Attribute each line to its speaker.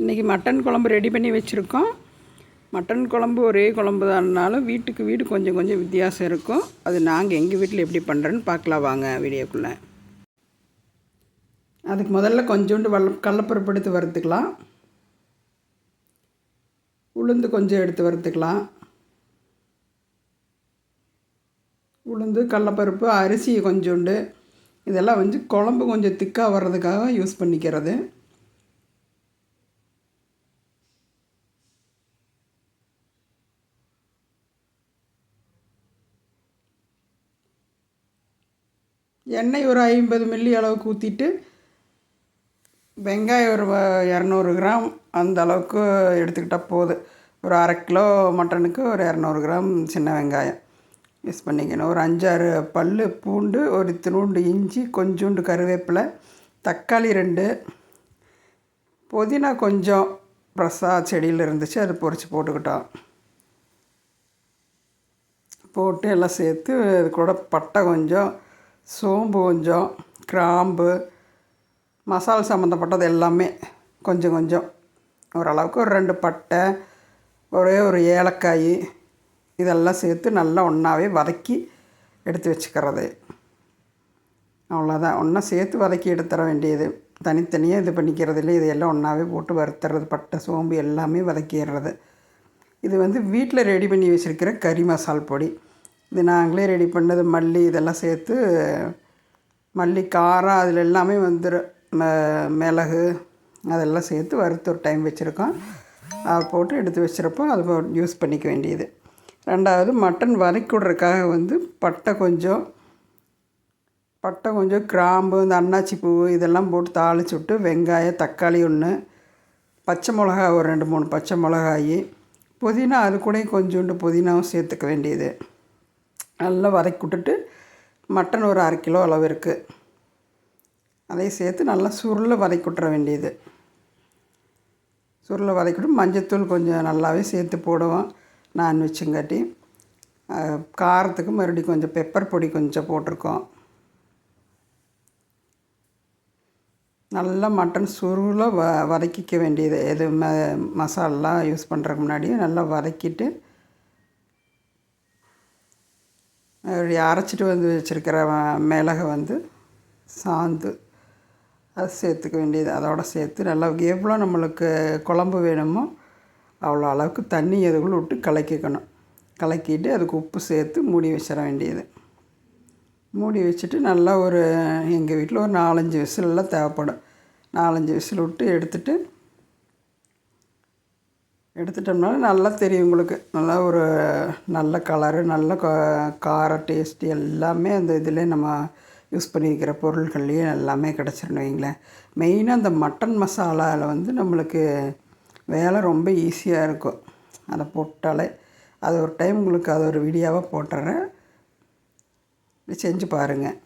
Speaker 1: இன்றைக்கி மட்டன் குழம்பு ரெடி பண்ணி வச்சுருக்கோம். மட்டன் குழம்பு ஒரே குழம்பு தான்னாலும் வீட்டுக்கு வீடு கொஞ்சம் கொஞ்சம் வித்தியாசம் இருக்கும். அது நாங்கள் எங்கள் வீட்டில் எப்படி பண்ணுறேன்னு பார்க்கலாம் வாங்க வீடியோக்குள்ளே. அதுக்கு முதல்ல கொஞ்சோண்டு வல்ல கடலப்பருப்பு எடுத்து வறுத்துக்கலாம். உளுந்து கொஞ்சம் எடுத்து வறுத்துக்கலாம். உளுந்து கடலப்பருப்பு அரிசி கொஞ்சோண்டு. இதெல்லாம் வந்து குழம்பு கொஞ்சம் திக்காக வர்றதுக்காக யூஸ் பண்ணிக்கிறது. எண்ணெய் ஒரு ஐம்பது மில்லி அளவுக்கு ஊற்றிட்டு வெங்காயம் ஒரு இரநூறு கிராம் அந்த அளவுக்கு எடுத்துக்கிட்டால் போதும். ஒரு அரை கிலோ மட்டனுக்கு ஒரு இரநூறு கிராம் சின்ன வெங்காயம். யூஸ் பண்ணிக்கணும். ஒரு அஞ்சாறு பல் பூண்டு ஒரு திருண்டு இஞ்சி கொஞ்சோண்டு கருவேப்பிலை தக்காளி ரெண்டு புதினா கொஞ்சம் ப்ரெஷ்ஷாக செடியில் இருந்துச்சு அது பொறிச்சு போட்டுக்கிட்டோம். போட்டு எல்லாம் சேர்த்து அது கூட பட்டை கொஞ்சம் சோம்பு கொஞ்சம் கிராம்பு மசாலா சம்மந்தப்பட்டது எல்லாமே கொஞ்சம் கொஞ்சம். ஓரளவுக்கு ஒரு ரெண்டு பட்டை ஒரே ஒரு ஏலக்காய் இதெல்லாம் சேர்த்து நல்லா ஒன்றாவே வதக்கி எடுத்து வச்சுக்கிறது. அவ்வளோதான் ஒன்றா சேர்த்து வதக்கி எடுத்துட வேண்டியது. தனித்தனியாக இது பண்ணிக்கிறது இல்லை. இதையெல்லாம் ஒன்றாவே போட்டு வறுத்துறது பட்டை சோம்பு எல்லாமே வதக்கிடுறது. இது வந்து வீட்டில் ரெடி பண்ணி வச்சுருக்கிற கறி மசால் பொடி. இது நாங்களே ரெடி பண்ணது மல்லி இதெல்லாம் சேர்த்து மல்லி காரம் அதில் எல்லாமே வந்துடும் மிளகு அதெல்லாம் சேர்த்து வறுத்து ஒரு டைம் வச்சுருக்கோம். அதை போட்டு எடுத்து வச்சுருப்போ அது யூஸ் பண்ணிக்க வேண்டியது. ரெண்டாவது மட்டன் வதக்கி விட்றதுக்காக வந்து பட்டை கொஞ்சம் பட்டை கொஞ்சம் கிராம்பு இந்த அன்னாச்சி பூ இதெல்லாம் போட்டு தாளிச்சு விட்டு வெங்காயம் தக்காளி ஒன்று பச்சை மிளகா ஒரு ரெண்டு மூணு பச்சை மிளகாய் புதினா அது கூட கொஞ்சோண்டு புதினாவும் சேர்த்துக்க வேண்டியது. நல்லா வதக்கி விட்டுட்டு மட்டன் ஒரு அரை கிலோ அளவு இருக்குது அதையும் சேர்த்து நல்லா சுருளை வதக்கி விட்டுற வேண்டியது. சுருளை வதக்கிட்டு மஞ்சத்தூள் கொஞ்சம் நல்லாவே சேர்த்து போடுவோம் நான்வெஜ்ஜுங்காட்டி. வச்சுங்காட்டி காரத்துக்கு மறுபடியும் கொஞ்சம் பெப்பர் பொடி கொஞ்சம் போட்டிருக்கோம். நல்லா மட்டன் சுருளை வ வதக்கிக்க வேண்டியது. எது ம மசாலெலாம் யூஸ் பண்ணுறதுக்கு முன்னாடியே நல்லா வதக்கிட்டு அரைச்சிட்டு வந்து வச்சுருக்கிற மிளகை வந்து சாந்து. அது சேர்த்துக்க வேண்டியது அதோட சேர்த்து நல்லா எவ்வளோ நம்மளுக்கு குழம்பு வேணுமோ அவ்வளோ அளவுக்கு தண்ணி அதுக்குள்ளே விட்டு கலக்கிக்கணும். கலக்கிட்டு அதுக்கு உப்பு சேர்த்து மூடி வச்சிட வேண்டியது. மூடி வச்சுட்டு நல்லா ஒரு எங்கள் வீட்டில் ஒரு நாலஞ்சு விசிலெலாம் தேவைப்படும். நாலஞ்சு விசில் விட்டு எடுத்துகிட்டு எடுத்துட்டோம்னா நல்லா தெரியும் உங்களுக்கு. நல்லா ஒரு நல்ல கலரு நல்ல கா- கார டேஸ்ட்டு எல்லாமே அந்த இதில் நம்ம யூஸ் பண்ணியிருக்கிற பொருள்கள்லேயே எல்லாமே கிடச்சிருன்னு வைங்களேன் மெயினாக அந்த மட்டன் மசாலாவில் வந்து நம்மளுக்கு வேலை ரொம்ப ஈஸியாக இருக்கும். அதை போட்டாலே அது ஒரு டைம் உங்களுக்கு அது ஒரு வீடியோவாக போட்டுறேன். செஞ்சு பாருங்கள்